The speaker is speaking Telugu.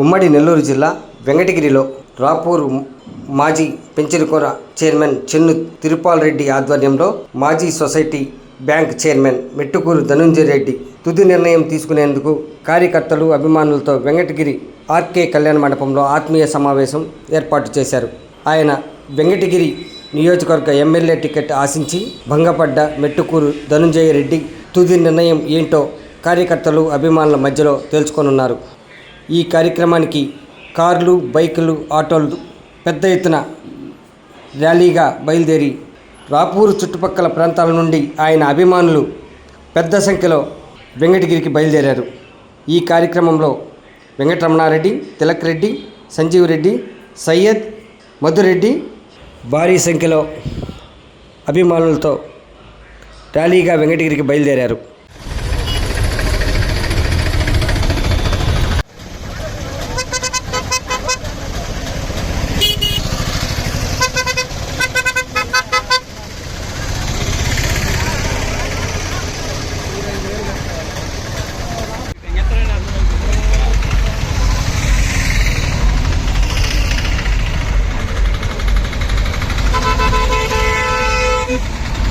ఉమ్మడి నెల్లూరు జిల్లా వెంకటగిరిలో రాపూరు మాజీ పెంచినకొర చైర్మన్ చెన్ను తిరుపాల్ రెడ్డి ఆధ్వర్యంలో మాజీ society bank chairman Mettukuru Dhanunjaya Reddy తుది నిర్ణయం తీసుకునేందుకు కార్యకర్తలు అభిమానులతో వెంకటగిరి ఆర్కే కళ్యాణ మండపంలో ఆత్మీయ సమావేశం ఏర్పాటు చేశారు. ఆయన వెంకటగిరి నియోజకవర్గ ఎమ్మెల్యే టికెట్ ఆశించి భంగపడ్డ మెట్టుకూరు ధనుంజయ రెడ్డి తుది నిర్ణయం ఏంటో కార్యకర్తలు అభిమానుల మధ్యలో తేల్చుకోనున్నారు. ఈ కార్యక్రమానికి కార్లు బైకులు ఆటోలు పెద్ద ఎత్తున ర్యాలీగా బయలుదేరి రాపూరు చుట్టుపక్కల ప్రాంతాల నుండి ఆయన అభిమానులు పెద్ద సంఖ్యలో వెంకటగిరికి బయలుదేరారు. ఈ కార్యక్రమంలో వెంకటరమణారెడ్డి తిలక్ రెడ్డి సంజీవ్ రెడ్డి సయ్యద్ మధురెడ్డి భారీ సంఖ్యలో అభిమానులతో ర్యాలీగా వెంకటగిరికి బయలుదేరారు.